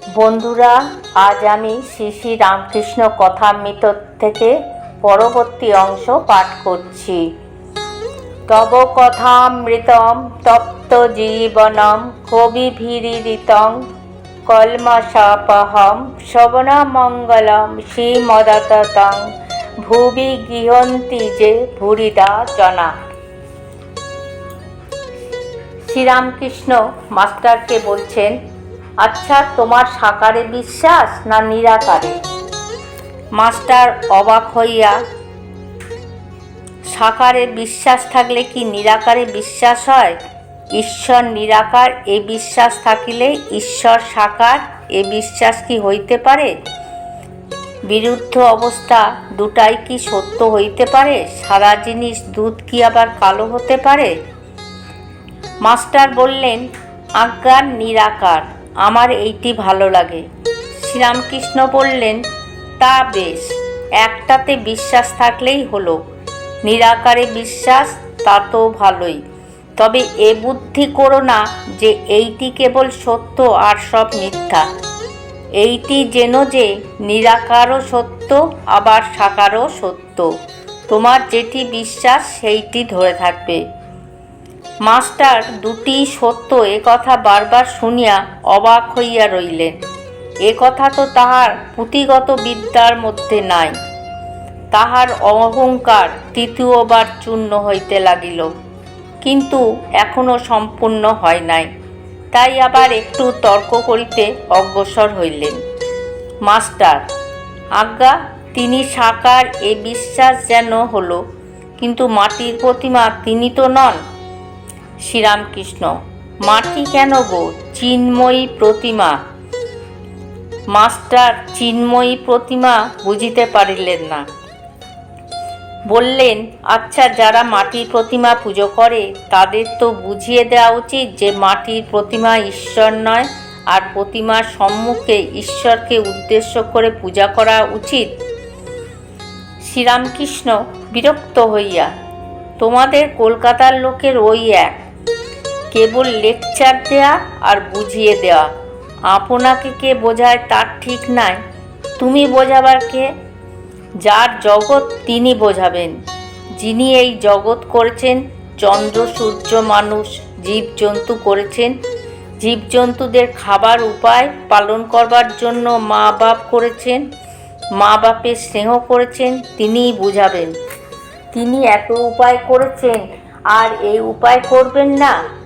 বন্ধুরা, আজ আমি শ্রী শ্রী রামকৃষ্ণ কথামৃত থেকে পরবর্তী অংশ পাঠ করছি। তব কথামৃতম তপ্ত জীবনম কবিভিরিতং কলমশাপহম শ্রবণমঙ্গলম শ্রীমদততং ভুবি গৃহন্তি যে ভুরিদা জনা। শ্রীরামকৃষ্ণ মাস্টারকে বলছেন আচ্ছা তোমার সাকারে বিশ্বাস না নিরাকারে? মাস্টার অবাক হইয়া, সাকারে বিশ্বাস থাকলে কি নিরাকারে বিশ্বাস হয়? ঈশ্বর নিরাকার, এ বিশ্বাস থাকিলে ঈশ্বর সাকার, এ বিশ্বাস কি হইতে পারে? বিরুদ্ধ অবস্থা দুটাই কি সত্য হইতে পারে? সারা জিনিস দুধ কি আবার কালো হতে পারে? মাস্টার বললেন আজ্ঞার নিরাকার। আমার এইটি ভালো লাগে। শ্রীরামকৃষ্ণ বললেন, তা বেশ, একটাতে বিশ্বাস থাকলেই হলো। নিরাকারে বিশ্বাস, তা তো ভালোই। তবে এ বুদ্ধি করো না যে এইটি কেবল সত্য আর সব মিথ্যা। এইটি যেন যে নিরাকারও সত্য, আবার সাকারও সত্য। তোমার যেটি বিশ্বাস সেইটি ধরে থাকবে। মাস্টার দুটি সত্য এ কথা বারবার শুনিয়া অবাক হইয়া রইলেন। এ কথা তো তাহার পুঁথিগত বিদ্যার মধ্যে নাই। তাহার অহংকার তৃতীয়বার চূর্ণ হইতে লাগিল। কিন্তু এখনও সম্পূর্ণ হয় নাই। তাই আবার একটু তর্ক করিতে অগ্রসর হইলেন। মাস্টার, আজ্ঞা, তিনি সাকার এ বিশ্বাস যেন হলো, কিন্তু মাটির প্রতিমা তিনি তো নন। শ্রীরামকৃষ্ণ, মাটি কেন গো? চিন্ময়ী প্রতিমা। মাস্টার চিন্ময়ী প্রতিমা বুঝিতে পারিলেন না। বললেন আচ্ছা যারা মাটির প্রতিমা পুজো করে, তাদের তো বুঝিয়ে দেওয়া উচিত যে মাটির প্রতিমা ঈশ্বর নয়, আর প্রতিমার সম্মুখে ঈশ্বরকে উদ্দেশ্য করে পূজা করা উচিত। শ্রীরামকৃষ্ণ বিরক্ত হইয়া, তোমাদের কলকাতার লোকের ওই এক কেবল লেকচার দেয়া আর বুঝিয়ে দেওয়া। আপনাকে কে বোঝায় তার ঠিক নাই। তুমি বোঝাবার কে? যার জগৎ তিনি বোঝাবেন। যিনি এই জগৎ করেছেন, চন্দ্র, সূর্য, মানুষ, জীবজন্তু করেছেন। জীবজন্তুদের খাবার উপায় পালন করবার জন্য মা বাপ করেছেন, মা বাপের স্নেহ করেছেন, তিনিই বুঝাবেন। তিনি এত উপায় করেছেন, আর এই উপায় করবেন না।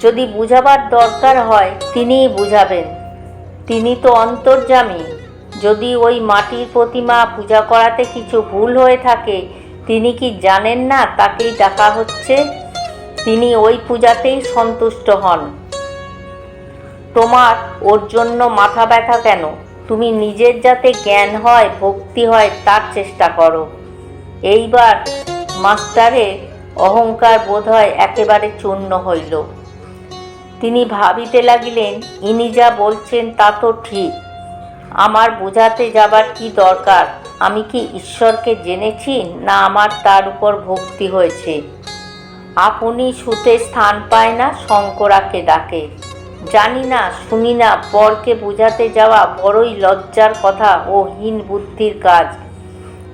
যদি বুঝাবার দরকার হয়, তিনিই বুঝাবেন। তিনি তো অন্তর্যামী। যদি ওই মাটির প্রতিমা পূজা করাতে কিছু ভুল হয়ে থাকে, তিনি কি জানেন না তাকেই ডাকা হচ্ছে? তিনি ওই পূজাতেই সন্তুষ্ট হন। তোমার ওর জন্য মাথা ব্যথা কেন? তুমি নিজের যাতে জ্ঞান হয়, ভক্তি হয়, তার চেষ্টা করো। এইবার মাস্টারে অহংকার বোধ হয় একেবারে চূর্ণ হইল। তিনি ভাবিতে লাগিলেন, ইনি যা বলছেন তা তো ঠিক। আমার বোঝাতে যাবার কি দরকার? আমি কি ঈশ্বরকে জেনেছি না আমার তার উপর ভক্তি হয়েছে? আপনি সুতে স্থান পায় না, শঙ্করাকে ডাকে। জানি না, শুনি না পরকে বোঝাতে যাওয়া বড়ই লজ্জার কথা ও হীন বুদ্ধির কাজ।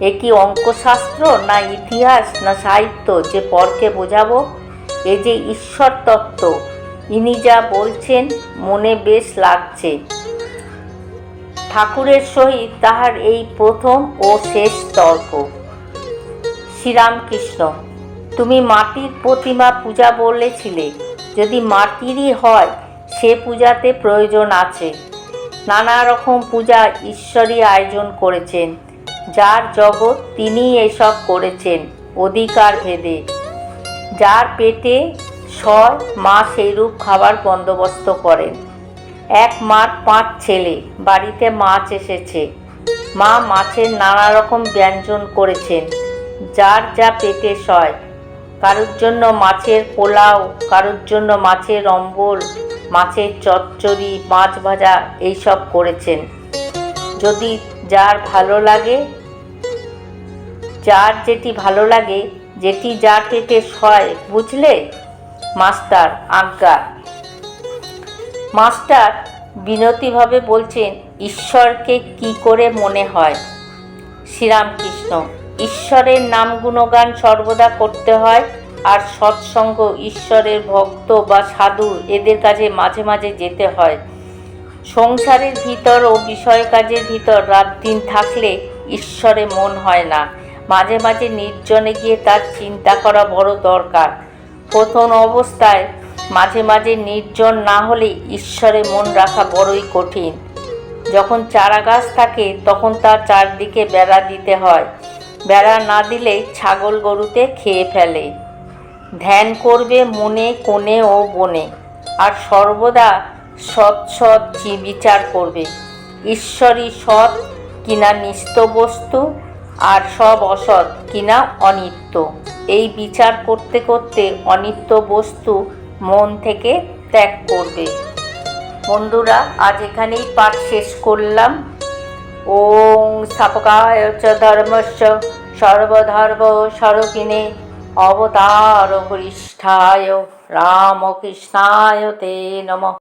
এ কি অঙ্কশাস্ত্র না ইতিহাস না সাহিত্য যে পরকে বোঝাবো? এ যে ঈশ্বর তত্ত্ব ইনি যা বলছেন মনে বেশ লাগছে। ঠাকুরের সহিত তাহার এই প্রথম ও শেষ তর্ক। শ্রীরামকৃষ্ণ, তুমি মাটির প্রতিমা পূজা বলেছিলে, যদি মাটিরই হয়, সে পূজাতে প্রয়োজন আছে। নানা রকম পূজা ঈশ্বরই আয়োজন করেছেন, যার জগৎ তিনি এসব করেছেন, অধিকার ভেদে। যার পেটে স্বর মা সেইরূপ খাবার বন্দোবস্ত করেন। এক মার পাঁচ ছেলে, বাড়িতে মাছ এসেছে। মা মাছের নানা রকম ব্যঞ্জন করেছেন। যার যা পেটে সয়, কারোর জন্য মাছের পোলাও, কারোর জন্য মাছের অম্বল, মাছের চচ্চড়ি, মাছ ভাজা এইসব করেছেন। যদি যার ভালো লাগে, যার যেটি ভালো লাগে, যেটি যার পেটে সয়, বুঝলে? মাস্টার, আজ্ঞা। মাস্টার বিনতিভাবে বলছেন, ঈশ্বরকে কি করে মনে হয়? শ্রীরামকৃষ্ণ, ঈশ্বরের নাম গুণগান সর্বদা করতে হয়, আর সৎসঙ্গ ঈশ্বরের ভক্ত বা সাধু এদের কাছে মাঝে মাঝে যেতে হয়। সংসারের ভিতর ও বিষয় কাজের ভিতর রাত দিন থাকলে ঈশ্বরে মন হয় না। মাঝে মাঝে নির্জনে গিয়ে তার চিন্তা করা বড় দরকার। প্রথম অবস্থায় মাঝে মাঝে নির্জন না হলে ঈশ্বরে মন রাখা বড়ই কঠিন। যখন চারা গাছ থাকে, তখন তার চারদিকে বেড়া দিতে হয়। বেড়া না দিলে ছাগল গরুতে খেয়ে ফেলে। ধ্যান করবে মনে, কোণে ও বনে। আর সর্বদা সৎ সৎ বিচার করবে। ঈশ্বরই সৎ কিনা নিত্য বস্তু আর সব অসৎ কিনা অনিত্য। এই বিচার করতে করতে অনিত্য বস্তু মন থেকে ত্যাগ করবে। বন্ধুরা, আজ এখানেই পাঠ শেষ করলাম। ওং স্থাপকায় চ ধর্মস্য সর্বধর্ম সরকিনে অবতার বরিষ্ঠায় রামকৃষ্ণায় তে নমঃ।